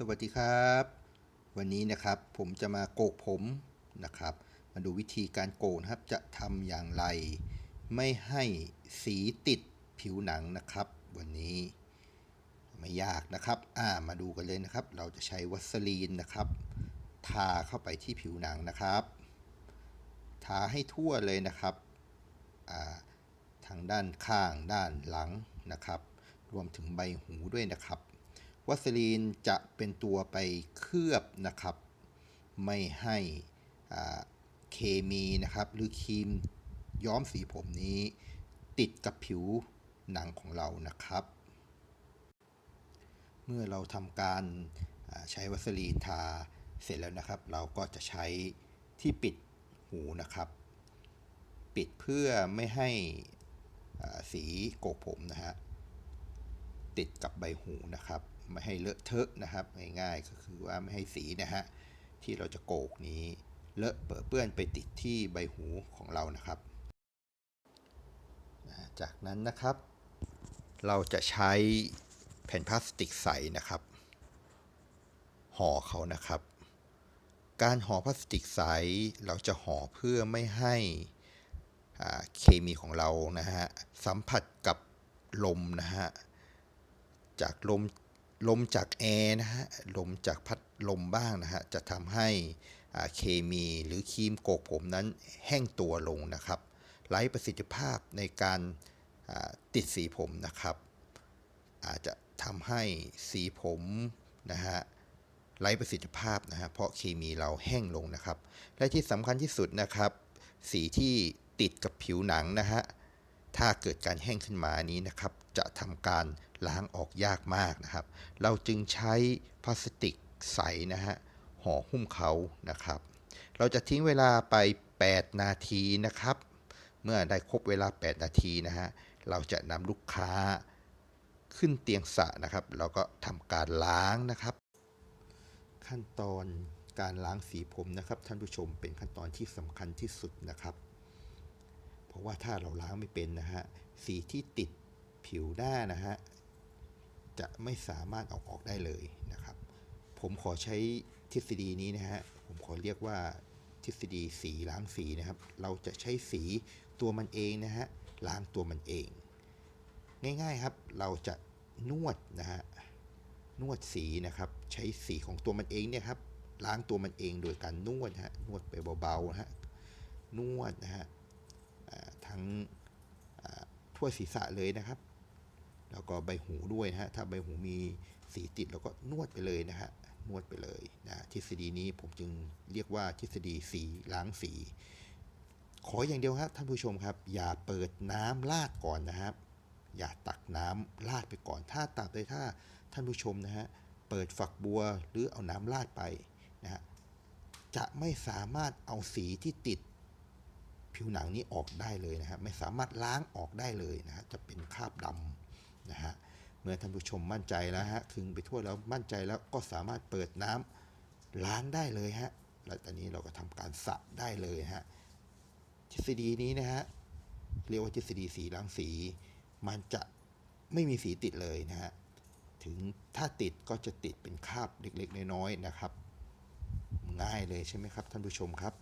สวัสดีครับ วันนี้นะครับผมจะมาโกกผมนะครับ มาดูวิธีการโกนครับจะทำอย่างไร ไม่ให้สีติดผิวหนังนะครับ วันนี้ไม่ยากนะครับอ่ามาดูกันเลยนะครับ เราจะใช้วัสลีนนะครับ ทาเข้าไปที่ผิวหนังนะครับ ทาให้ทั่วเลยนะครับอ่าทางด้านข้างด้านหลังนะครับ รวมถึงใบหูด้วยนะครับ วัสลีนจะเป็นตัวไปเคลือบนะครับ ไม่ให้เคมีนะครับ หรือครีมย้อมสีผมนี้ ติดกับผิวหนังของเรานะครับ เมื่อเราทำการใช้วัสลีนทาเสร็จแล้วนะครับ เราก็จะใช้ที่ปิดหูนะครับ ปิดเพื่อไม่ให้สีโกกผมนะฮะติดกับใบหูนะครับ ไม่ให้เลอะเทอะนะครับง่ายๆก็คือว่าไม่ให้สีนะฮะที่เราจะโกกนี้เลอะเปื้อนเปื้อนไปติดที่ใบหูของเรานะครับจากนั้นนะครับ เราจะใช้แผ่นพลาสติกใสนะครับ ห่อเขานะครับ การห่อพลาสติกใสเราจะห่อเพื่อไม่ให้เคมีของเรานะฮะสัมผัสกับลมนะฮะจากลม ลมจากแอร์นะฮะ ลมจากพัดลมบ้างนะฮะ จะทำให้เคมีหรือครีมโกกผมนั้นแห้งตัวลงนะครับไร้ประสิทธิภาพในการติดสีผมนะครับ อาจจะทำให้สีผมนะฮะไร้ประสิทธิภาพนะฮะเพราะเคมีเราแห้งลงนะครับ และที่สำคัญที่สุดนะครับ สีที่ติดกับผิวหนังนะฮะถ้าเกิดการแห้งขึ้นมานี้นะครับ จะทำการล้างออกยากมากนะครับ เราจึงใช้พลาสติกใสนะฮะห่อหุ้มเขานะครับ เราจะทิ้งเวลาไป 8 นาทีนะครับ เมื่อได้ครบเวลา 8 นาทีนะฮะเราจะนำลูกค้าขึ้นเตียงสะนะครับ เราก็ทำการล้างนะครับ ขั้นตอนการล้างสีผมนะครับ ท่านผู้ชมเป็นขั้นตอนที่สำคัญที่สุดนะครับ เพราะว่าถ้าเราล้างไม่เป็นนะฮะสีที่ติด ผิวหน้านะฮะจะไม่สามารถเอาออกได้เลยนะครับ ผมขอใช้ทฤษฎีนี้นะฮะผมขอเรียกว่าทฤษฎีสีล้างสีนะครับ เราจะใช้สีตัวมันเองนะฮะล้างตัวมันเอง ง่ายๆครับเราจะนวดนะฮะนวดสีนะครับใช้สีของตัวมันเองเนี่ยครับล้างตัวมันเองโดยการนวดฮะนวดไปเบาๆนะฮะนวดนะฮะทั้งทั่วศีรษะเลยนะครับ แล้วก็ใบหูด้วยนะฮะถ้าใบหูมีสีติดเราก็นวดไปเลยนะฮะนวดไปเลยนะทฤษฎีนี้ผมจึงเรียกว่าทฤษฎีสีล้างสี ขออย่างเดียวครับท่านผู้ชมครับ อย่าเปิดน้ำลาดก่อนนะครับ อย่าตักน้ำลาดไปก่อน ถ้าตักเลยถ้าท่านผู้ชมนะฮะเปิดฝักบัวหรือเอาน้ำลาดไปนะฮะจะไม่สามารถเอาสีที่ติดผิวหนังนี้ออกได้เลยนะฮะไม่สามารถล้างออกได้เลยนะฮะจะเป็นคราบดำ นะฮะเมื่อท่านผู้ชมมั่นใจแล้วฮะคึงไปทั่วแล้วมั่นใจแล้วก็สามารถเปิดน้ำล้างได้เลยฮะแล้วตอนนี้เราก็ทำการสระได้เลยฮะทฤษฎีนี้นะฮะเรียกว่าทฤษฎีสีล้างสี มันจะไม่มีสีติดเลยนะฮะถึงถ้าติดก็จะติดเป็นคราบเล็กๆ น้อยๆนะครับ ง่ายเลยใช่ไหมครับท่านผู้ชมครับ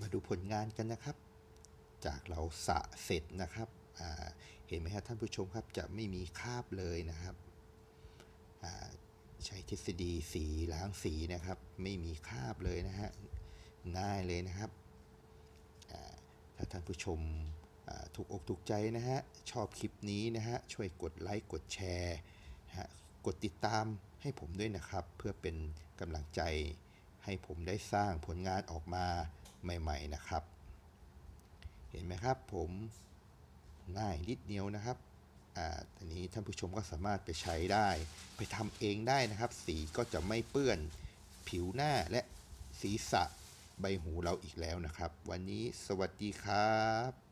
มาดูผลงานกันนะครับ จากเราสระเสร็จนะครับ เห็นไหมครับท่านผู้ชมครับจะไม่มีคราบเลยนะครับใช้ทฤษฎีสีล้างสีนะครับ ไม่มีคราบเลยนะฮะง่ายเลยนะครับถ้าท่านผู้ชมถูกอกถูกใจนะฮะชอบคลิปนี้นะฮะช่วยกดไลค์กดแชร์นะฮะกดติดตามให้ผมด้วยนะครับ เพื่อเป็นกำลังใจให้ผมได้สร้างผลงานออกมาใหม่ ๆนะครับ เห็นไหมครับผม ง่ายนิดเดียวนะครับอ่าอันนี้ท่านผู้ชมก็สามารถไปใช้ได้ ไปทำเองได้นะครับ สีก็จะไม่เปื้อนผิวหน้าและศีรษะใบหูเราอีกแล้วนะครับ วันนี้สวัสดีครับ